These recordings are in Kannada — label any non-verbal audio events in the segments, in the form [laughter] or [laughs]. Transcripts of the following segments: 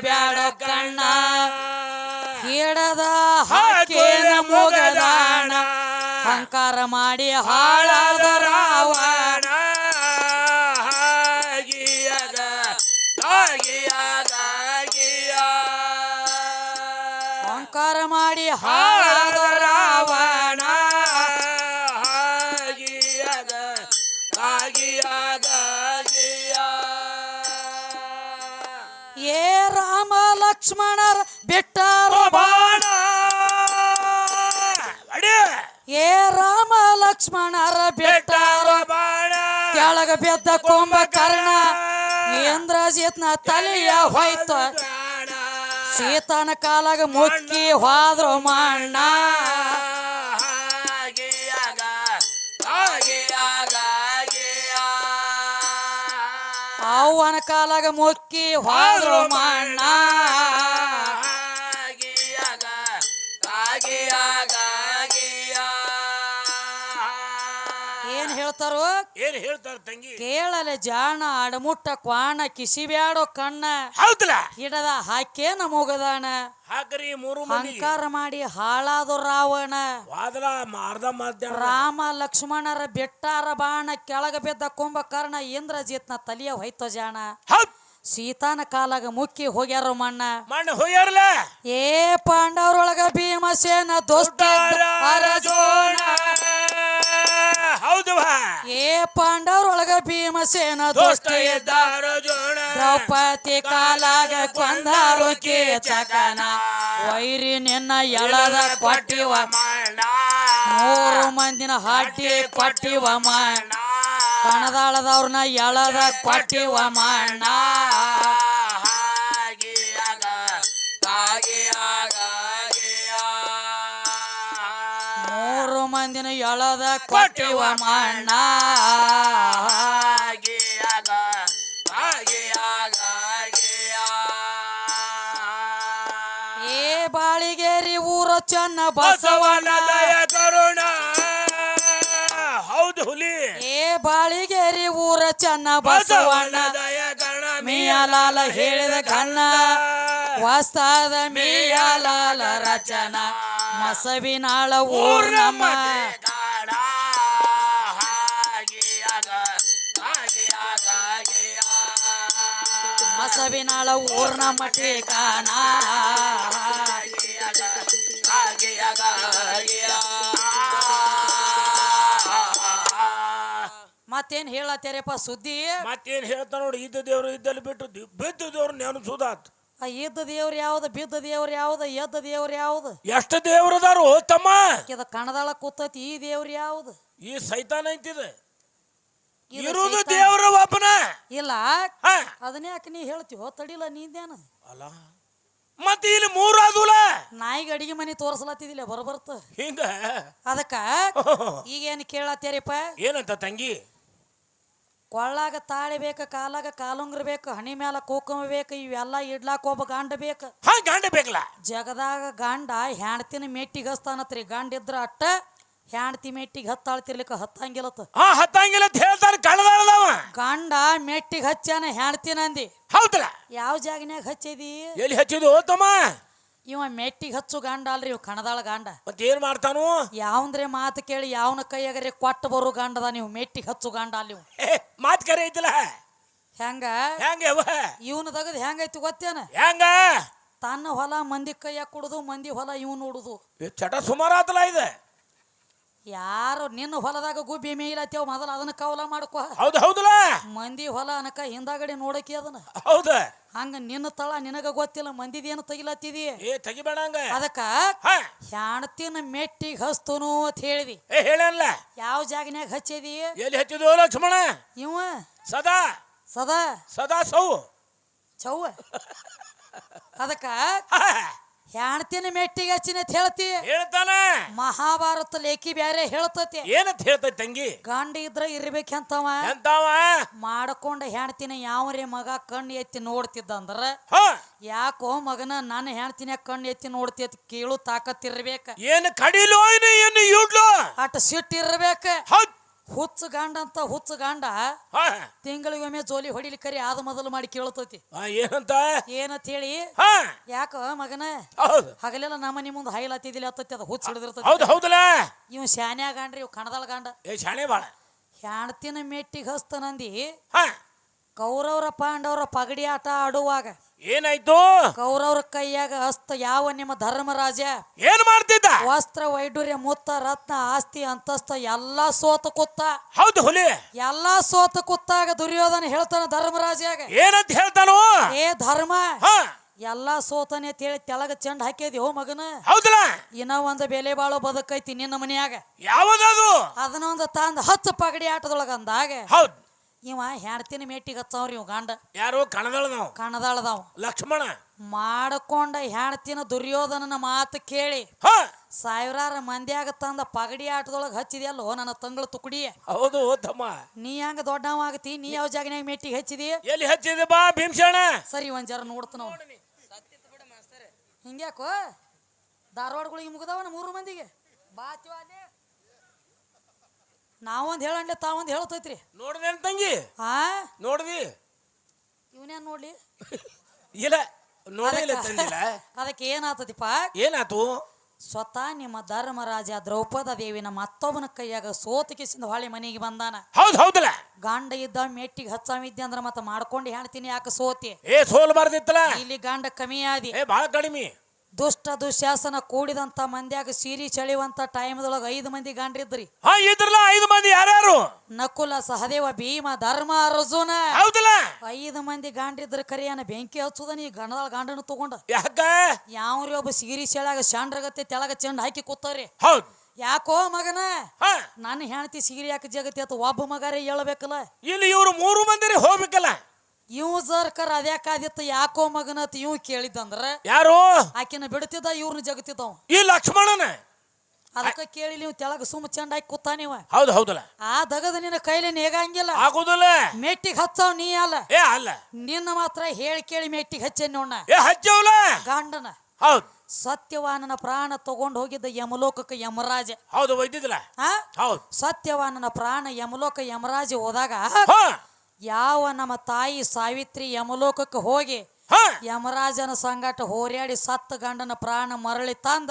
ಬ್ಯಾಡ ಕಣ್ಣ. ಹಿಡದ ಹಾಕೇನ ಮುಗದಾಣ. ಅಹಂಕಾರ ಮಾಡಿ ಹಾಳಾದ ರಾವಣ. ಹಾಗಿಯದ ಹಾಗಿಯದ ಮಾಡಿ ಹಾಳಾದ ಲಕ್ಷ್ಮಣರ ಬಿಟ್ಟಾರ ಬಾಣ! ಏ ರಾಮ ಲಕ್ಷ್ಮಣರ ಬಿಟ್ಟಾರ ಬಾಣ. ಕೆಳಗ ಕೊಂಬ ಕುಂಭಕರ್ಣ ಇಂದ್ರಜಿತ್ನ ತಲೆಯ ಹೋಯ್ತು. ಸೀತನ ಕಾಲಾಗ ಮುಕ್ಕಿ ಹೋದ್ರು ಮಣ್ಣ. ಅವ್ವನ ಕಾಲಾಗ ಮುಕ್ಕಿ ಹೋದ್ರು ಮಣ್ಣ. ಹೇಳ್ತಾರೋ? ಏನ್ ಹೇಳ್ತಾರ ತಂಗಿ? ಕೇಳಲೆ ಜಾಣ ಅಡಮುಟ್ಟ ಕ್ವಾಣ ಕಿಸಿಬ್ಯಾಡೋ ಕಣ್ಣ. ಹೌದಲ್ಲ ಹಿಡದ ಹಾಕೇನ ಮುಗದಾಣ ಹಾಕ್ರಿ ಮೂರು ಮಂದಿ. ಅಹಂಕಾರ ಮಾಡಿ ಹಾಳಾದು ರಾವಣ. ವಾದಲ ಮಾರ್ದ ಮಧ್ಯ ರಾಮ ಲಕ್ಷ್ಮಣರ ಬೆಟ್ಟಾರ ಬಾಣ ಕೆಳಗ ಬಿದ್ದ ಕುಂಭಕರ್ಣ ಇಂದ್ರಜಿತ್ನ ತಲಿಯ ಹೊಯ್ತೋ ಜಾಣ. ಹೌದ್. ಸೀತಾನ ಕಾಲಾಗ ಮುಕ್ಕಿ ಹೋಗ್ಯಾರ ಮಣ್ಣ. ಮಣ್ಣ ಹೋಗ್ಯಾರಲ್ಲ? ಏ ಪಾಂಡವರೊಳಗ ಭೀಮಸೇನ ದೋಸ್ತ ಅರಜೋಣ ಹೌದು ಬಾ ಏ ಪಾಂಡವರೊಳಗ ಭೀಮಸೇನ ದೋಸ್ತ ಇದ್ದಾರ. ಅರಜೋಣ ದ್ರೌಪದಿ ಕಾಲಾಗ ಕೊಂದಾರು ಚಕನ ವೈರಿ ನಿನ್ನ ಎಳದ ಕೊಟ್ಟಿವ ಮಣ್ಣ ಮೂರು ಮಂದಿನ ಹಾಟಿ ಕೊಟ್ಟಿವ ಮಣ್ಣ ಕಣದಾಳದವ್ರನ್ನ ಎಳದ ಕೊಟ್ಟಿವ ಮಣ್ಣ ಮಂದಿನ ಎಳದ ಕೊಟ್ಟಿವ ಮಣ್ಣ ಏ ಬಾಳಿಗೇರಿ ಊರ ಚೆನ್ನ ಬಸವನ ದಯ ಕರುಣ. ಹೌದು ಹುಲಿ. ಏ ಬಾಳಿಗೇರಿ ಊರ ಚೆನ್ನ ಬಸವನ ಬಸವನ ದಯ ಕರುಣ ಮಿಯಾಲಾಲ ಹೇಳಿದ ಕಣ್ಣ. ವಾಸ್ತಾದ ಮಿಯಾಲಾಲ ರಚನ. ಮಸವಿನಾಳ ಊರ್ ನಮ್ಮ ಮಸವಿನಾಳ ಊರ್ ನಮ್ಮ ಟೇಕಾನ ಮತ್ತೇನ್ ಹೇಳತ್ತೇರಪ್ಪ ಸುದ್ದಿ? ಮತ್ತೇನ್ ಹೇಳ್ತಾರ ನೋಡಿ ಇದ್ದ ದೇವ್ರು ಇದ್ದಲ್ಲಿ ಬಿಟ್ಟು ಬಿದ್ದು ಬಿದ್ದ ದೇವ್ರು ನೆನಸುದಾತ್. ಆ ಇದ್ದ ದೇವ್ರ ಯಾವ್ದು ಬಿದ್ದ ದೇವ್ರ ಯಾವ್ದು ಎದ್ದ ದೇವ್ರ ಯಾವ್ದು? ಎಷ್ಟು ದೇವ್ರದಾರು ತಮ್ಮ? ಇದ ಕಣದಾಳ ಕೂತೈತಿ ಈ ದೇವ್ರ ಯಾವ್ದು? ಈ ಸೈತಾನ ಐತಿದ. ಇದು ಇರುವುದು ಸೈತಾನ. ದೇವ್ರ ಒಬ್ಬನ. ಇಲ್ಲ ಹ. ಅದನ್ನೇ ಯಾಕೆ ನೀ ಹೇಳ್ತೀವೋ ತಡಿಲ್ಲ ನೀಂದೇನ ಅಲ್ಲ. ಮತ್ತೆ ಇಲ್ಲಿ ಮೂರು ಆದೂಲ. ನಾಯಿಗೆ ಅಡಿಗೆ ಮನೆ ತೋರಿಸ್ಲತ್ತಿದಿಲ್ಲ ಬರಬರ್ತ. ಹಿಂಗ. ಅದಕ್ಕ ಈಗೇನು ಕೇಳತ್ತೇರಿಪ್ಪ? ಏನಂತ ತಂಗಿ? ಕೊಳ್ಳಾಗ ತಾಳಿ ಬೇಕು ಕಾಲಾಗ ಕಾಲುಂಗ್ರ ಬೇಕು ಹಣಿ ಮ್ಯಾಲ ಕೋಕುಮ ಬೇಕು ಇವೆಲ್ಲ ಇಡ್ಲಾಕ ಒಬ್ಬ ಗಂಡ ಬೇಕು. ಹಾ ಗಂಡ ಬೇಕಲ್ಲ. ಜಗದಾಗ ಗಂಡ ಹೆಣ್ತಿನ ಮೆಟ್ಟಿಗೆ ಹಸ್ತಾನತ್ರಿ. ಗಂಡ ಇದ್ರ ಅಟ್ಟ ಹೆಣ್ತಿ ಮೆಟ್ಟಿಗೆ ಹತ್ತಾಳ್ತಿರ್ಲಿಕ್ಕ ಹತ್ತಂಗಿಲತ್ತ ಹಾ ಹತ್ತಂಗಿಲ್ಲ ಅಂತ ಹೇಳ್ತಾರ ಕಳ್ಳದಾಳದವ ಗಂಡ ಮೆಟ್ಟಿಗೆ ಹಚ್ಚಾನ ಹೆಣ್ತಿನ ಅಂದಿ. ಹೌದಲ್ಲ. ಯಾವ ಜಾಗನ್ಯಾಗ ಹಚ್ಚಿದಿ? ಎಲ್ಲಿ ಹಚ್ಚಿದು ತಮ್ಮ ಇವ ಮೆಟ್ಟಿಗೆ ಹಚ್ಚು ಗಾಂಡ ಅಲ್ರಿ ಇವ್ ಕಣದಾಳ ಗಾಂಡ. ಮತ್ತೇನ್ ಏನ್ ಮಾಡ್ತಾನು? ಯಾವಂದ್ರೆ ಮಾತು ಕೇಳಿ ಯಾವನ ಕೈಯಾಗರೆ ಕೊಟ್ಟು ಬರು ಗಾಂಡದ ನೀವು ಮೆಟ್ಟಿಗೆ ಹಚ್ಚು ಗಾಂಡ ಅಲ್ಲಿ ಇವ್. ಏ, ಮಾತ್ ಕರೆ ಐತಿಲ್ಲ? ಹೆಂಗ? ಹೆಂಗ ಯವ್ವ? ಇವನು ತಗದ್ ಹೆಂಗೈತಿ ಗೊತ್ತೇನ? ಹೆಂಗ? ತನ್ನ ಹೊಲ ಮಂದಿ ಕೈಯಾಗ ಕುಡುದು ಮಂದಿ ಹೊಲ ಇವ್ ನೋಡುದು ಈ ಚಟ ಸುಮಾರು ಆತಲ್ಲ ಇದು. ಯಾರು ನಿನ್ನ ಹೊಲದಾಗ ಗುಬ್ಬಿ ಮೇಯ್ಲತ್ತೇವ್? ಮೊದಲ ಅದನ್ನ ಕವಲ ಮಾಡ್ಕೊ. ಹೌದು ಹೌದಲ್ಲ? ಮಂದಿ ಹೊಲ ಅನಕ ಹಿಂದಾಗಡೆ ನೋಡಕಿ ಅದನ್ನ. ಹೌದ? ಹಂಗ ನಿನ್ನ ತಳ ನಿನಗ ಗೊತ್ತಿಲ್ಲ ಮಂದಿದೇನು ತೆಗಿಲತ್ತಿದಿ? ಏ ತೆಗಿಬೇಡ ಹಂಗ. ಅದಕ್ಕ ಹೆಣ್ತಿನ ಮೆಟ್ಟಿಗೆ ಹಸ್ತನು ಅಂತ ಹೇಳಿದಿ. ಏ ಹೇಳಲ್ಲ ಯಾವ ಜಾಗನ್ಯಾಗ ಹಚ್ಚಿದಿ? ಎಲ್ಲಿ ಹಚ್ಚಿದ ಲಕ್ಷ್ಮಣ? ಇವ? ಸದಾ? ಸದಾ? ಸದಾ ಸೌ. ಚೌ ಅದಕ್ಕ ಹೆಣ್ತಿನ ಮೆಟ್ಟಿಗೆ ಹಚ್ಚಿನ ಅಂತ ಹೇಳ್ತಿ. ಹೇಳ್ತಾನ. ಮಹಾಭಾರತ ಲೇಖಿ ಬ್ಯಾರೆ ಹೇಳ್ತತಿ. ಏನಂತ ಹೇಳ್ತೈತಿ ತಂಗಿ? ಗಂಡ ಇದ್ರ ಇರ್ಬೇಕಂತವ? ಎಂತಾವ? ಹೆಂಡ್ತಿನಿ ಯಾವ ರೀ ಮಗ ಕಣ್ಣು ಎತ್ತಿ ನೋಡ್ತಿದ್ದಂದ್ರ ಯಾಕೋ ಮಗನ ನನ್ನ ಹೆಣ್ತಿನ ಕಣ್ಣು ಎತ್ತಿ ನೋಡ್ತಿ ಕೇಳು ತಾಕತ್ತಿರ್ಬೇಕ ಏನು ಕಡಿಲೋ ಏನು ಏನು ಇಡ್ಲೋ? ಅಟ್ ಸಿಟ್ಟಿರ್ಬೇಕು ಹುಚ್ಚ ಗಾಂಡ ಅಂತ ಹುಚ್ಚ ಗಾಂಡ ತಿಂಗಳಿಗೊಮ್ಮೆ ಜೋಲಿ ಹೊಡಿಲಿಕ್ಕರಿ ಆದ ಮೊದಲು ಮಾಡಿ ಕೇಳ್ತೈತಿ. ಏನಂತ? ಏನಂತ ಹೇಳಿ? ಹಾ. ಯಾಕ ಮಗನ? ಹಗಲೆಲ್ಲ ನಮ್ಮ ಮನೆ ಹೈಲ್ ಹತ್ತಿದಿಲ್ಲ ಹತ್ತೈತಿ ಅದು ಹುಚ್ಚ ಹಿಡಿದಿರ್ತೈತಿ. ಇವ್ ಶಾನ್ಯಾ ಗಾಂಡ್ರಿ ಇವ್ ಕಣದಾಳ ಗಾಂಡ. ಶಾಣೆ ಬಾಳ. ಹೆಣ್ತಿನ ಮೆಟ್ಟಿಗೆ ಹಸ್ತನಂದಿ ಕೌರವರ ಪಾಂಡವರ ಪಗಡಿ ಆಟ ಆಡುವಾಗ. ಏನಾಯ್ತು? ಕೌರವರ ಕೈಯಾಗ ಅಸ್ತ ಯಾವ ನಿಮ್ಮ ಧರ್ಮರಾಜ? ಏನ್ ಮಾಡ್ತಿದ್ದ? ವಸ್ತ್ರ ವೈಡೂರ್ಯ ಮುತ್ತ ರತ್ನ ಆಸ್ತಿ ಅಂತಸ್ತ ಎಲ್ಲಾ ಸೋತ ಕುತ್ತ ಹೌದು ಹುಲಿ. ಎಲ್ಲಾ ಸೋತ ಕುತ್ತಾಗ ದುರ್ಯೋಧನ ಹೇಳ್ತಾನ ಧರ್ಮರಾಜಾಗ ಏನಂತ ಹೇಳ್ತಾನೋ? ಏ ಧರ್ಮ ಹಾ. ಎಲ್ಲಾ ಸೋತನೆ ಅಂತ ಹೇಳಿ ತೆಳಗ ಚೆಂಡ್ ಹಾಕಿದ್ಯೋ ಮಗನ. ಹೌದಲ್ಲ. ಇನ್ನ ಒಂದ್ ಬೆಲೆ ಬಾಳು ಬದುಕೈತಿ ನಿನ್ನ ಮನ್ಯಾಗ. ಯಾವ್ದದು? ಅದನ್ನ ಒಂದ್ ತಂದ ಹತ್ತು ಪಗಡಿ ಆಟದೊಳಗ ಅಂದಾಗ. ಹೌದ್. ಇವ ಹೆಣ್ತಿನ ಮೇಟಿಗೆ ಹಚ್ಚವ್ರಿ ಇವ್ ಗಂಡ. ಯಾರು? ಕಣದಳದವ. ಕಣದಾಳದವ. ಲಕ್ಷ್ಮಣ. ಮಾಡಕೊಂಡ ಹೆಣ್ತಿನ ದುರ್ಯೋಧನನ ಮಾತು ಕೇಳಿ ಸಾವಿರಾರು ಮಂದ್ಯಾಗ ತಂದ ಪಗಡಿ ಆಟದೊಳಗೆ ಹಚ್ಚಿದ್ಯಲ್ಲೋ ನನ್ನ ತಂಗಳ ತುಕಡಿ? ಹೌದು ತಮ್ಮ. ನೀ ಹಂಗ ದೊಡ್ಡವ ಆಗತಿ ನೀ ಯಾವ ಜಾಗನ್ಯಾಗ ಮೆಟ್ಟಿಗೆ ಹಚ್ಚಿದಿ? ಎಲ್ಲಿ ಹಚ್ಚಿದೆ ಬಾ ಭೀಮಸೇಣ? ಸರಿ ಒಂದ್ ಜರ ನೋಡ್ತಾನ ಹಿಂಗ್ಯಾಕೋ? ಧಾರವಾಡಗಳಿಗೆ ಮುಗ್ದವನ ಮೂರು ಮಂದಿಗೆ? ಅಲ್ಲಿ ನಾವೊಂದ್ ಹೇಳಂಡ್ಲೆ ತಾವೊಂದ್ ಹೇಳ್ತೈತ್ರಿ. ಏನ್ ತಂಗಿ? ಆ? ನೋಡ್ದಿ ಇವನೇನ್ ನೋಡ್ಲಿ? ಇಲ್ಲ ನೋಡಿಲ್ಲ ತಂದಿಲ್ಲ. ಅದಕ್ಕೆ ಏನಾತತಿಪ್ಪ ಏನಾತು? ಸ್ವತಃ ನಿಮ್ಮ ಧರ್ಮರಾಜ ದ್ರೌಪದ ದೇವಿನ ಮತ್ತೊಬ್ಬನ ಕೈಯಾಗ ಸೋತಿಕಿಸಿಂದ ಹೊಳೆ ಮನೆಗೆ ಬಂದಾನ. ಹೌದ್ ಹೌದಲ್ಲ? ಗಂಡ ಇದ್ದ ಮೆಟ್ಟಿಗೆ ಹಚ್ಚಾವಿದ್ದೆ ಅಂದ್ರ ಮತ್ತ ಮಾಡ್ಕೊಂಡು ಹೇಳ್ತೀನಿ ಯಾಕೆ ಸೋತಿ? ಏ ಸೋಲ್ ಬಾರ್ದಿತ್ತಲ್ಲ? ಇಲ್ಲಿ ಗಂಡ ಕಮ್ಮಿ ಆದಿ. ಏ ಬಹಳ ಕಡಿಮೆ. ದುಷ್ಟ ದುಶ್ಯಾಸನ ಕೂಡಿದಂತ ಮಂದ್ಯಾಗ ಸೀರಿ ಚಳಿವಂತ ಟೈಮ್ದೊಳಗ ಐದು ಮಂದಿ ಗಾಂಡ್ರಿದ್ರಿ ಹಾ ಇದ್ರಲ್ಲ ಐದು ಮಂದಿ ಯಾರ್ಯಾರು? ನಕುಲ ಸಹದೇವ ಭೀಮ ಧರ್ಮ ಅರ್ಜುನ. ಹೌದಲ್ಲ? ಐದು ಮಂದಿ ಗಾಂಡ್ರಿದ್ರ ಕರಿಯನ ಬೆಂಕಿ ಹಚ್ಚುದ ನೀ? ಗಣದಾಳ ಗಾಂಡನ ತಗೊಂಡ. ಯಾಕ? ಯಾವ್ರಿ ಒಬ್ಬ ಸೀರಿ ಚಳಿಯಾಗ ಶಾಂಡ್ರಗತ್ತೆ ತೆಳಗ ಚೆಂಡ್ ಹಾಕಿ ಕೂತಾರಿ? ಹೌದ್. ಯಾಕೋ ಮಗನ? ಹಾ. ನನ್ನ ಹೆಂಡತಿ ಸೀರಿ ಯಾಕೆ ಜಗತಿ ಆತ ಒಬ್ಬ ಮಗಾರೇ ಹೇಳ್ಬೇಕಲ್ಲ. ಇಲ್ಲಿ ಇವ್ರು ಮೂರು ಮಂದಿರಿ ಹೋಗ್ಬೇಕಲ್ಲ? ಇವ್ ಜರ್ಕರ್ ಅದ್ಯಾಕಾದಿತ್ತು ಯಾಕೋ ಮಗನತ್ ಇವ್ ಕೇಳಿದ್ದಂದ್ರ ಯಾರು? ಆಕಿನ ಬಿಡ್ತಿದ್ದ ಇವ್ರನ್ನ ಜಗತಿದ್ದವ ಈ ಲಕ್ಷ್ಮಣನ. ಅದಕ್ಕ ಕೇಳಿ ನೀವು ತೆಳಗ ಸುಮ್ಮ ಚೆಂಡ ಹಾಕಿ ಕೂತ ನೀವ ಹೌದು ಹೌದಲ್ಲ. ಆ ದಗದ ನಿನ್ನ ಕೈಲಿ ನೇಗಂಗಿಲ್ಲ. ಆಗುದಿಲ್ಲ. ಮೆಟ್ಟಿಗೆ ಹಚ್ಚವ್ ನೀ ಅಲ್ಲ. ಏ ಅಲ್ಲ. ನಿನ್ನ ಮಾತ್ರ ಹೇಳಿ ಕೇಳಿ ಮೆಟ್ಟಿಗೆ ಹಚ್ಚೆ ನೋಣ ಏ ಹಚ್ಚವಲ್ಲ ಗಂಡನ. ಹೌದು. ಸತ್ಯವಾನನ ಪ್ರಾಣ ತಗೊಂಡು ಹೋಗಿದ್ದ ಯಮಲೋಕಕ್ಕೆ ಯಮರಾಜ. ಹೌದು ಒಯ್ದಿದ್ದಿಲ್ಲ. ಆ? ಹೌದ್. ಸತ್ಯವಾನನ ಪ್ರಾಣ ಯಮಲೋಕ ಯಮರಾಜ ಹೋದಾಗ ಯಾವ ನಮ್ಮ ತಾಯಿ ಸಾವಿತ್ರಿ ಯಮಲೋಕಕ್ಕೆ ಹೋಗಿ ಯಮರಾಜನ ಸಂಗಾಟ ಹೋರಾಡಿ ಸತ್ತ ಗಂಡನ ಪ್ರಾಣ ಮರಳಿ ತಂದ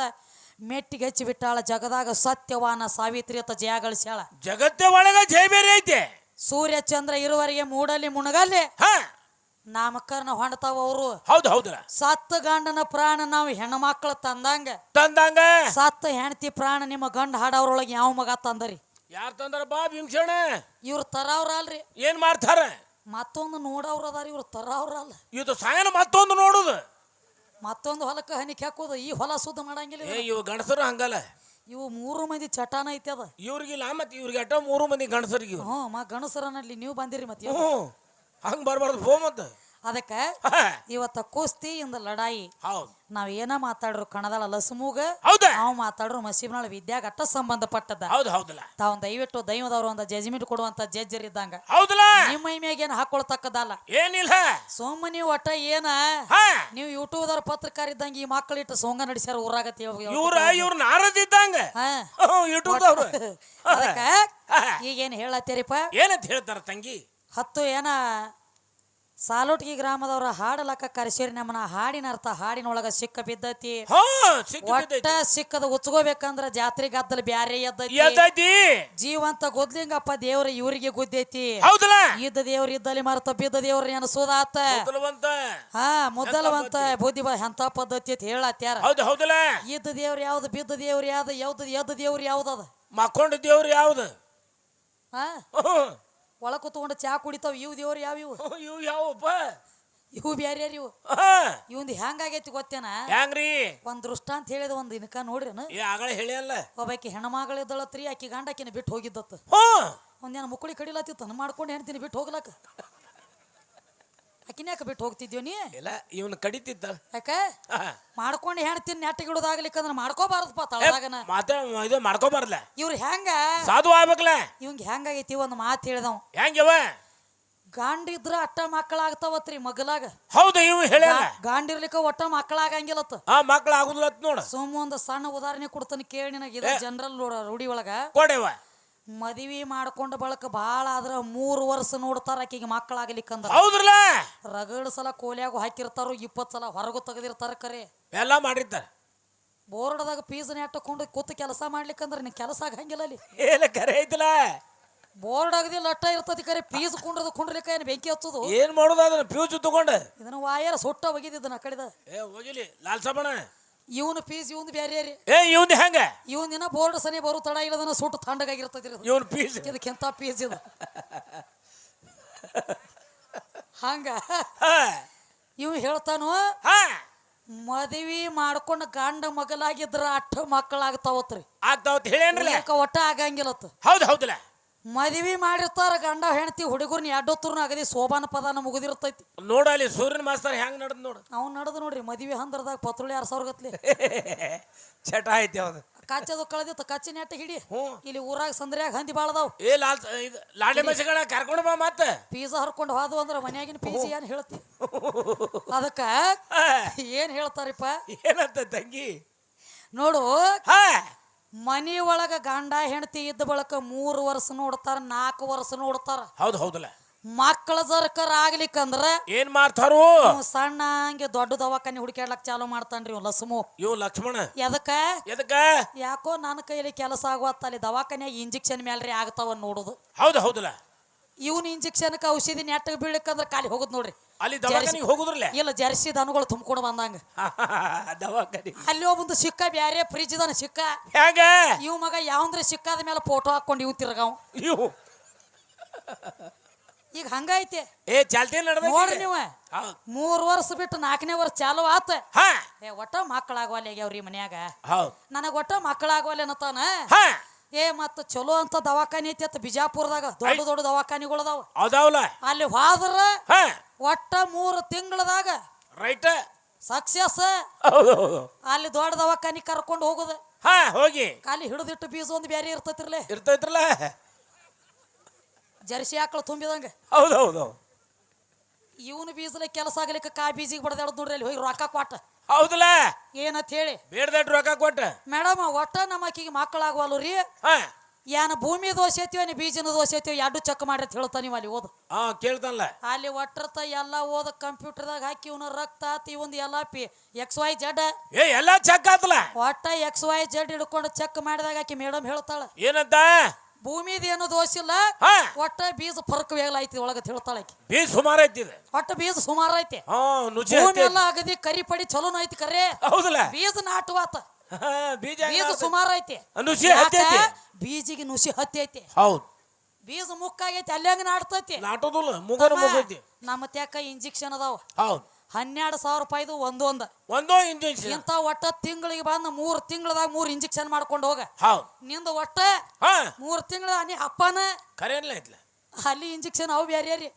ಮೆಟ್ಟಿಗೆ ಹಚ್ಚಿ ಬಿಟ್ಟಾಳ ಜಗದಾಗ ಸತ್ಯವಾನ ಸಾವಿತ್ರಿ ಅಂತ ಜಯ ಗಳಿಸ್ಯಾಳ. ಜಗತ್ತ ಒಳಗ ಜಯ ಬೇರೆ ಐತೆ. ಸೂರ್ಯ ಚಂದ್ರ ಇರುವರೆಗೆ ಮೂಡಲಿ ಮುಣಗಲ್ಲಿ ಹಾ! ನಾಮಕರಣ ಹೊಂಡ್ತಾವ ಅವರು. ಹೌದು ಹೌದು ಸತ್ತ ಗಂಡನ ಪ್ರಾಣ ನಾವು ಹೆಣ್ಮಕ್ಳು ತಂದಂಗ ತಂದಂಗ? ಸತ್ತ ಹೆಂಡತಿ ಪ್ರಾಣ ನಿಮ್ಮ ಗಂಡ ಹಾಡವ್ರೊಳಗೆ ಯಾವ ಮಗ ತಂದರಿ? ಯಾರ್ ತಂದಾರ ಬಾ ಭೀಮಸೇಣ ಇವ್ರು ತರವ್ರ ಅಲ್ರಿ. ಏನ್ ಮಾಡ್ತಾರ? ಮತ್ತೊಂದು ನೋಡವ್ರ ಅದಾರ ಇವ್ರು ತರವ್ರ ಅಲ್ಲ. ಇದು ಸಾಯನ ಮತ್ತೊಂದು ನೋಡುದು. ಮತ್ತೊಂದು ಹೊಲಕ್ಕೆ ಹನಿಕೆ ಹಾಕೋದು ಈ ಹೊಲ ಸುದ್ದ ಮಾಡಂಗಿಲ್ಲ ಏ ಇವ್ರು. ಇವ್ ಗಂಡಸರು ಹಂಗಲ್ಲ. ಇವು ಮೂರು ಮಂದಿ ಚಟಾನ ಐತಿ ಅದ. ಇವ್ರಿಗಿಲ್ಲ ಮತ್ತೆ ಇವ್ರಿಗೆ ಅಟ್ಟ ಮೂರು ಮಂದಿ ಗಂಡಸರಿಗೆ ಇವ್ರು. ಹ್ಞೂ ಮ ಗಣಸರನಲ್ಲಿ ನೀವು ಬಂದಿರಿ ಮತ್ತೆ ಹ್ಞೂ ಹಂಗ ಬರ್ಬಾರ್ದು ಫೋ ಮತ್ತ. ಅದಕ್ಕೆ ಇವತ್ತ ಕುಸ್ತಿ ಇಂದ ಲಡಾಯಿ ನಾವ್ ಏನ ಮಾತಾಡ್ರು ಕಣದಳ ಲಸಮೂಗ ಹೌದ. ನಾವು ಮಾತಾಡ್ರು ಮಸೀಬ್ನಾಳ ವಿದ್ಯಾಗ ಅಟ್ಟ ಸಂಬಂಧಪಟ್ಟದ ತಾವ್ ದಯವಿಟ್ಟು ದೈವದವ್ರು ಒಂದ ಜಜ್ಮೆಂಟ್ ಕೊಡುವಂತ ಜಜ್ಜರ್ ಇದ್ದಂಗ. ಹೌದಲ್ಲ. ನಿಮ್ಮ ಮೈ ಮ್ಯಾಗೇನು ಹಾಕೊಳ್ತಕ್ಕದಲ್ಲ ಏನಿಲ್ಲ. ಸೋಮ ನೀವ್ ಒಟ್ಟ ಏನ? ನೀವು ಯೂಟ್ಯೂಬ್ದವ್ರ ಪತ್ರಕಾರ ಇದ್ದಂಗ ಈ ಮಕ್ಕಳಿಟ್ಟು ಸೋಂಗ ನಡೆಸ್ಯಾರ ಊರಾಗತ್ತೆ ಇವ್ರ ಯೂಟ್ಯೂಬ್ದವ್ರು. ಅದಕ್ಕ ಹೇಳತ್ತೀರಿಪ್ಪ? ಏನಂತ ಹೇಳ್ತಾರ ತಂಗಿ? ಹತ್ತು ಏನ ಸಾಲೋಟ್ಗಿ ಗ್ರಾಮದವರ ಹಾಡಲಕ್ಕ ಕರೆಸಿರಿ ನಮ್ಮನ ಹಾಡಿನ ಅರ್ಥ ಹಾಡಿನೊಳಗ ಸಿಕ್ಕ ಬಿದ್ದತಿ. ಒಟ್ಟ ಸಿಕ್ಕದ ಉಚ್ಕೋಬೇಕಂದ್ರ ಜಾತ್ರೆ ಗದ್ದಲ ಬ್ಯಾರೆ ಎದ್ದೈತಿ. ಜೀವಂತ ಗೊದ್ಲಿಂಗಪ್ಪ ದೇವ್ರ ಇವರಿಗೆ ಗುದ್ದೈತಿ. ಇದ್ದ ದೇವ್ರ ಇದ್ದಲ್ಲಿ ಮರತ ಬಿದ್ದ ದೇವ್ರ ನೆನಸೋದಾತ. ಹಾ ಮೊದಲವಂತ ಬುದ್ಧಿ ಎಂತ ಪದ್ಧತಿ ಅಂತ ಹೇಳತ್ಯಾರ. ಇದ್ದ ದೇವ್ರ ಯಾವ್ದು ಬಿದ್ದ ದೇವ್ರ ಯಾವ್ದು ಯಾವ್ದು ಎದ್ದ ದೇವ್ರ ಯಾವ್ದದ? ಮಕ್ಕೊಂಡ ದೇವ್ರ ಯಾವ್ದು? ಹಾ. ಒಳ ಕುತ್ಕೊಂಡು ಚಾ ಕುಡಿತಾವ ಇವ್ ದೇವ್ರ ಯಾವ ಇವು? ಇವು ಯಾವಪ್ಪ? ಇವು ಬ್ಯಾರೆ ಇವು. ಇವಂದು ಹೆಂಗಾಗೈತಿ ಗೊತ್ತೇನ? ಹೆಂಗ್ರಿ? ಒಂದ್ ದೃಷ್ಟಾಂತ ಹೇಳಿದ ಒಂದ್ ಇನ್ಕ ನೋಡ್ರಿನ? ಏ ಆಗಲೇ ಹೇಳಿ ಅಲ್ಲ ಒಬ್ಬಾಕಿ ಹೆಣ್ಮಗಳಿದ್ದಳತ್ರಿ ಆಕಿ ಗಂಡಾಕಿನ ಬಿಟ್ಟು ಹೋಗಿದ್ದತ್ತ. ಒಂದೇನ ಕಡಿಲತ್ತಿ ಕಡಿಲತ್ತಿತ್ತ ಮಾಡ್ಕೊಂಡು ಹೆಣ್ತೀನಿ ಬಿಟ್ಟು ಹೋಗ್ಲಕ್ಕ? ಆಕಿನ ಯಾಕೆ ಬಿಟ್ಟು ಹೋಗ್ತಿದ್ಯೋ ನೀ? ಇಲ್ಲ ಇವನ್ ಕಡಿತಿದ್ದ. ಯಾಕ. ಮಾಡ್ಕೊಂಡು ಹೆಣ್ತೀನಿ ನೆಟ್ಟಗಿಡೋದಾಗ್ಲಿಕ್ಕಂದ್ರ ಮಾಡ್ಕೋಬಾರದಪ್ಪ ತಳದಾಗನ ಮಾತ ಇದು ಮಾಡ್ಕೋಬಾರ್ಲ ಇವ್ರು ಹೆಂಗ? ಸಾಧು ಆಗ್ಬೇಕಲ್ಲ ಇವಂಗ ಹೆಂಗಾಗೈತಿ ಒಂದ್ ಮಾತು ಹೇಳಿದವ. ಹೆಂಗವ? ಗಾಂಡಿದ್ರ ಅಟ್ಟ ಮಕ್ಕಳಾಗ್ತಾವತ್ರಿ ಮಗಲಾಗ. ಹೌದು ಇವು ಹೇಳ ಗಾಂಡಿರ್ಲಿಕ್ಕ ಒಟ್ಟ ಮಕ್ಕಳಾಗಂಗಿಲ್ಲತ್ತ ಆ ಮಕ್ಕಳಾಗುದಿಲ್ಲ ಆಗುದಿಲ್ಲ ನೋಡ. ಸುಮ್ಮ ಒಂದ್ ಸಣ್ಣ ಉದಾಹರಣೆ ಕೊಡ್ತಾನೆ ಕೇಳಿ ನಿನಗೆ. ಜನರಲ್ ಜನರಲ್ ರೂಢಿ ಒಳಗ. ಕೊಡೆವ ಮದುವೆ ಮಾಡ್ಕೊಂಡ ಬಳಕ ಭಾಳ ಆದ್ರ ಮೂರು ವರ್ಷ ನೋಡ್ತಾರ ಆಕಿಗೆ ಮಕ್ಕಳಾಗ್ಲಿಕ್ಕಂದ್ರ. ಹೌದ್ರಲ್ಲ? ರಗಡ್ ಸಲ ಕೋಲಿಯಾಗು ಹಾಕಿರ್ತಾರೋ ಇಪ್ಪತ್ತು ಸಲ ಹೊರಗು ತೆಗೆದಿರ್ತಾರ ಕರೆ. ಎಲ್ಲ ಮಾಡಿರ್ತಾರೆ. ಬೋರ್ಡ್ದಾಗ ಪೀಸ್ ನೆಟ್ಟಕೊಂಡು ಕೂತು ಕೆಲಸ ಮಾಡ್ಲಿಕ್ಕಂದ್ರ ನೀ ಕೆಲಸ ಆಗಂಗಿಲ್ಲ ಅಲ್ಲಿ. ಏನ ಕರೆ ಐತಲ್ಲ ಬೋರ್ಡ್ ಆಗದಿ ಲಟ್ಟ ಇರ್ತದೆ ಕರೆ ಪೀಸ್ ಕುಂಡ್ರದ ಕುಂಡ್ರಿಕ ಏನು ಬೆಂಕಿ ಹಚ್ಚೋದು? ಏನ್ ಮಾಡೋದು ಅದನ್ನ? ಪ್ಯೂಜ್ ತಗೊಂಡು. ಇದನ್ನ ವಾಯರ್ ಸುಟ್ಟ ಒಗಿದಿದ್ದನ ಆ ಕಡೆದ ಏ ಹೋಗಿಲಿ ಲಾಲ್ ಸಾಬಣ ಇವನು ಪೀಸ್ ಇವನು ಬೇರೆ ರೀ. ಏ ಇವಂದ್ ಹೆಂಗ? ಇವನ್ ದಿನ ಬೋರ್ಡ್ ಸರಿ ಬರು ತಡ ಇಲ್ಲದನ್ನ ಸುಟ್ಟು ತಣ್ಣಗಾಗಿರ್ತೈತಿ ಇದು ಇವನ್ ಪೀಸ್. ಇದಕ್ಕೆಂತ ಪೀಸ್ ಇದು. [laughs] ಹಂಗ? ಹಾ. ಇವ್ ಹೇಳ್ತಾನು ಹಾ. ಮದ್ವಿ ಮಾಡ್ಕೊಂಡು ಗಂಡ ಮಗಲಾಗಿದ್ರ ಅಟ್ಟ ಮಕ್ಕಳಾಗ್ತಾವತ್ರಿ. ಆಗ್ತಾವತ್ ಹೇಳೇನ್ರಲ್ಲ? ಯಾಕ ಒಟ್ಟ ಆಗಂಗಿಲ್ಲತ್ತ ಹೌದು ಹೌದಲ್ಲ ಮದ್ವಿ ಮಾಡಿರ್ತಾರ ಗಂಡ ಹೆಂಡತಿ ಹುಡುಗರ್ನ ಎಡ್ಡೊತ್ತರ್ನ ಅಗದಿ ಸೋಬಾನ ಪದಾನ ಮುಗಿದಿರ್ತೈತಿ. ನೋಡ ಅಲ್ಲಿ ಸೂರ್ಯನ ಮಾಸ್ತರ್ ಹೆಂಗ್ ನಡ್ದ್ ನೋಡು. ಅವ್ನು ನಡೆದು ನೋಡ್ರಿ ಮದ್ವಿ ಹಂದ್ರದಾಗ ಪತ್ರುಳಿ ಆರ್ ಸಾವಿರ ಗತ್ಲಿ. [laughs] ಚಟ ಐತಿ ಅವ್ದು. ಕಚ್ಚದು ಕಳೆದಿತ್ತು ಕಚ್ಚಿ ನೆಟ್ಟ ಹಿಡಿ. ಹ್ಞೂ. ಇಲ್ಲಿ ಊರಾಗ ಸಂದ್ರ್ಯಾಗ ಹಂದಿ ಬಾಳದಾವ್ ಏ ಲಾಲ್ ಇದು ಲಾಡಿ ಮಸಿಗಳ ಕರ್ಕೊಂಡು ಬಾ ಮತ್ತೆ. ಪೀಜಾ ಹರ್ಕೊಂಡು ಹೋದ್ವು ಅಂದ್ರ ಮನ್ಯಾಗಿನ ಪೀಜಿ ಏನ್ ಹೇಳ್ತಿ? [laughs] ಅದಕ್ಕ ಏನ್ ಹೇಳ್ತಾರಿಪ್ಪ? ಏನಂತ ತಂಗಿ? ನೋಡು ಹಾ. ಮನಿ ಒಳಗ ಗಂಡ ಹೆಂಡತಿ ಇದ್ದ ಬಳಕ ಮೂರು ವರ್ಷ ನೋಡ್ತಾರ ನಾಲ್ಕು ವರ್ಷ ನೋಡ್ತಾರ. ಹೌದು ಹೌದಲ್ಲ. ಮಕ್ಕಳ ಜರ್ಕರ್ ಆಗ್ಲಿಕ್ಕಂದ್ರ ಏನ್ ಮಾಡ್ತಾರು? ಸಣ್ಣ ಹಂಗೆ ದೊಡ್ಡ ದವಾಖಾನೆ ಹುಡುಕ್ಯಾಡ್ಲಕ್ ಚಾಲು ಮಾಡ್ತಾನ್ರಿ ಇವ್ ಲಸಮು ಇವ್ ಲಕ್ಷ್ಮಣ. ಎದಕ್ಕ? ಎದಕ್ಕ? ಯಾಕೋ ನನ್ನ ಕೈಯಲ್ಲಿ ಕೆಲಸ ಆಗುವತ್ತ ಅಲ್ಲಿ ದವಾಖಾನ್ಯಾಗ ಇಂಜೆಕ್ಷನ್ ಮ್ಯಾಲ್ರಿ ಆಗ್ತಾವ ನೋಡುದು. ಹೌದು ಹೌದಲ್ಲ. ಇವನ್ ಇಂಜೆಕ್ಷನ್ಕ ಔಷಧಿ ನೆಟ್ಟಗೆ ಬೀಳಕ್ಕಂದ್ರ ಕಾಲಿ ಹೋಗುದ್ ನೋಡ್ರಿ. ಅಲ್ಲಿ ದವಾಖಾನಿಗೆ ಹೋಗುದ್ರಲ್ಲ? ಇಲ್ಲ ಜರ್ಸಿ ದನಗಳು ತುಂಬ್ಕೊಂಡು ಬಂದಂಗ. ದವಾಖಾನಿ ಅಲ್ಲಿ ಒಬ್ಬಂದು ಸಿಕ್ಕ ಬ್ಯಾರೆ ಫ್ರಿಜ್ ದನ ಸಿಕ್ಕ. ಹೆಂಗ ಇವ್ ಮಗ ಯಾವಂದ್ರೆ ಸಿಕ್ಕಾದ ಮೇಲೆ ಫೋಟೋ ಹಾಕೊಂಡು ಇವ್ ತಿರ್ಗಾವ್. ಇವು. ಈಗ ಹಂಗೈತೆ ಏ ಚಾಲ್ತಿ ನಡ್ದ ನೋಡ್ರಿ ನೀವು. ಮೂರ್ ವರ್ಷ ಬಿಟ್ಟು ನಾಲ್ಕನೇ ವರ್ಷ ಚಾಲು ಆತ. ಏ ಒಟ್ಟ ಮಕ್ಕಳಾಗವಲ್ಲ ಮನೆಯಾಗ. ಮನ್ಯಾಗ ನನಗ ಒಟ್ಟ ಮಕ್ಕಳಾಗವಲ್ಲ ಅನ್ನತಾನ ಏ ಮತ್ತ ಚಲೋ ಅಂತ ದವಾಖಾನೆ ಐತಿ ಅತ್ತ ಬಿಜಾಪುರದಾಗ. ದೊಡ್ಡ ದೊಡ್ಡ ದವಾಖಾನಿಗಳು ಅದಾವ. ಅದಾವಲ್ಲ ಅಲ್ಲಿ ಹೋದ್ರ ಒಟ್ಟ ಮೂರು ತಿಂಗಳದಾಗ ರೈಟ್. ಸಕ್ಸಸ್. ಅಲ್ಲಿ ದೊಡ್ಡ ದವಾಖಾನಿ ಕರ್ಕೊಂಡು ಹೋಗುದ. ಹಾ ಹೋಗಿ. ಖಾಲಿ ಹಿಡಿದಿಟ್ಟು ಬೀಜ ಒಂದು ಬ್ಯಾರೆ ಇರ್ತೈತಿರ್ಲೆ. ಇರ್ತೈತ್ರಲ್ಲ ಜರ್ಸಿ ಆಕಳು ತುಂಬಿದಂಗ. ಹೌದು ಹೌದು ಇವನು ಬೀಜಲೆ ಕೆಲಸ ಆಗ್ಲಿಕ್ಕೆ ಕಾ ಬೀಜಿಗೆ ಬಡ್ದಾಡದ್ ನೋಡ್ರಿ ಅಲ್ಲಿ ಹೋಗಿ ರೊಕ್ಕ ಕೊಟ್ಟ. ಹೌದಲ್ಲ? ಏನಂತ ಹೇಳಿ ಬೇಡದ ರೊಕ್ಕ ಕೊಟ್ಟ. ಮೇಡಮ್ ಒಟ್ಟ ನಮ್ಮ ಆಕಿಗೆ ಮಕ್ಕಳಾಗವಲ್ಲು ರೀ ಹಾ. ಏನ ಭೂಮಿ ದೋಷ ಐತಿವ ಏನ ಬೀಜನ ದೋಷ ಐತಿವ ಎರಡು ಚೆಕ್ ಮಾಡಿ ಅಂತ ಹೇಳ್ತಾನೆ ನೀವು ಅಲ್ಲಿ ಓದು. ಹಾ ಕೇಳ್ತಾನಲ್ಲ. ಅಲ್ಲಿ ಒಟ್ಟರ್ತ ಎಲ್ಲ ಓದ ಕಂಪ್ಯೂಟರ್ದಾಗ ಹಾಕಿ ಇವನ ರಕ್ತ ಇವಂದು ಎಲ್ಲ ಪಿ ಎಕ್ಸ್ ವೈ ಜಡ್ ಏ ಎಲ್ಲ ಚೆಕ್ ಆತಲ್ಲ. ಒಟ್ಟ ಎಕ್ಸ್ ವೈ ಜಡ್ ಹಿಡ್ಕೊಂಡು ಚೆಕ್ ಮಾಡಿದಾಗ ಆಕಿ ಮೇಡಮ್ ಹೇಳ್ತಾಳ. ಏನಂತ? ಭೂಮಿದ ಏನು ದೋಷ ಇಲ್ಲ. ಒಟ್ಟ ಬೀಜ ಫರ್ಕ್ ವೇಗಲ ಐತಿ ಒಳಗ ತಿಳ್ತಾಳಕಿ ಬೀಜ ಸುಮಾರು ಐತಿ ಇದು. ಒಟ್ಟ ಬೀಜ ಸುಮಾರು ಐತಿ. ಭೂಮಿ ಎಲ್ಲ ಅಗದಿ ಕರಿ ಪಡಿ ಚಲೋನ ಐತಿ ಕರೆ. ಹೌದಲ್ಲ? ಬೀಜ ನಾಟುವಾತ. ಬೀಜ ಬೀಜ ಸುಮಾರು ಐತಿ. ನುಸಿ ಯಾಕ? ಹತ್ತೈತಿ ಬೀಜಿಗೆ ನುಸಿ ಹತ್ತಿ ಐತಿ. ಹೌದು. ಬೀಜ ಮುಕ್ಕಾಗೈತಿ ಅಲ್ಲಿ ಹಂಗ ನಾಟ್ತೈತಿ. ನಾಟೋದಿಲ್ಲ ಮುಗನ ಮುಗೈತಿ. ನಮ್ಮ ತ್ಯಾಕ ಇಂಜೆಕ್ಷನ್ ಅದಾವ. ಹೌದು. ಹನ್ನೆರಡು ಸಾವಿರ ರೂಪಾಯಿದು ಒಂದೊಂದು ಒಂದೋ ಇಂಜೆಕ್ಷನ್ ಇಂತ ಒಟ್ಟ ತಿಂಗಳಿಗೆ ಬಂದ ಮೂರು ತಿಂಗಳದಾಗ ಮೂರು ಇಂಜೆಕ್ಷನ್ ಮಾಡ್ಕೊಂಡು ಹೋಗ. ಹೌದು. ನಿಂದ ಒಟ್ಟ ಮೂರ್ ಮೂರು ತಿಂಗಳ ನೀ ಅಪ್ಪನ ಕರೆಯಲ್ಲ ಐತ್ಲ ಅಲ್ಲಿ ಇಂಜೆಕ್ಷನ್ ಅವು ಬೇರೆ ರೀ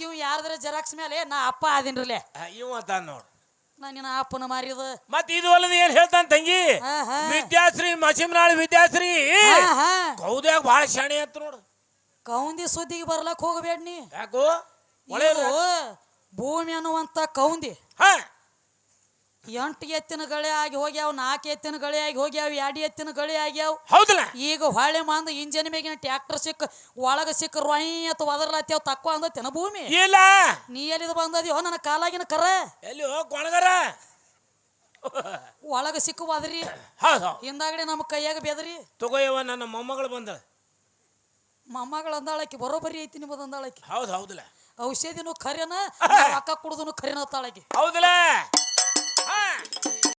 ಕಿವ್ ಯಾರ್ದ್ರ ಜೆರಾಕ್ಸ್ ಮೇಲೆ ನಾ ಅಪ್ಪ ಆದಿನ್ರಲೆ ಇವ ಅಂತ ನೋಡು. ನಾ ನಿನ್ನ ಅಪ್ಪನ ಮಾರಿದ. ಮತ್ ಇದು ಅಲ್ಲದ ಏನ್ ಹೇಳ್ತಾನ ತಂಗಿ. ವಿದ್ಯಾಶ್ರೀ ಮಸಿಮನಾಳ್ ವಿದ್ಯಾಶ್ರೀ. ಕೌದ್ಯಾಗ ಭಾಳ ಶಾಣೆ ಅಂತ ನೋಡು. ಕೌಂದಿ ಸುದ್ದಿಗೆ ಬರ್ಲಕ್ ಹೋಗಬೇಡ ನೀ. ಯಾಕೋ? ಒಳ್ಳೆ ಇದು ಭೂಮಿ ಅನ್ನುವಂತ ಕೌಂದಿ. ಹಾ! ಎಂಟು ಎತ್ತಿನ ಗಳಿ ಆಗಿ ಹೋಗ್ಯಾವ ನಾಲ್ಕು ಎತ್ತಿನ ಗಳಿ ಆಗಿ ಹೋಗ್ಯಾವ ಎರಡು ಎತ್ತಿನ ಗಳಿ ಆಗ್ಯಾವ. ಹೌದಲ್ಲ ಈಗ ಹೊಳೆ ಮಂದ ಇಂಜಿನ್ ಮೇಗಿನ ಟ್ಯಾಕ್ಟರ್ ಸಿಕ್ಕ ಒಳಗ ಸಿಕ್ಕ ರೊಯ್ ಅಂತ ಒದರ್ಲಾತ್ಯಾವ ತಕ್ಕ ಅಂದತ್ತೇನ ಭೂಮಿ? ಇಲ್ಲ. ನೀ ಎಲ್ಲಿದ ಬಂದದ್ಯೋ ನನ್ನ ಕಾಲಾಗಿನ ಕರ. ಎಲ್ಲಿ ಹೋಗ್ ಕೊಣಗರ ಒಳಗ ಸಿಕ್ಕ ಒದರಿ. ಹೌದು. ಹೌದು ಹಿಂದಾಗಡೆ ನಮ್ಮ ಕೈಯಾಗ ಬೆದರಿ. ತಗೋಯವ ನನ್ನ ಮೊಮ್ಮಗಳು ಬಂದ ಮೊಮ್ಮಗಳು ಅಂದಾಳಕಿ ಬರೋಬರಿ ಐತಿ ನಿಮ್ಮದು ಅಂದಾಳಕ್ಕೆ ಹೌದು ಹೌದಲ್ಲ ಔಷಧಿನೂ ಖರೇನ ಅಕ್ಕ ಕುಡ್ದನು ಖರೇನ ತಾಳಗೆ ಹೌದಲ್ಲ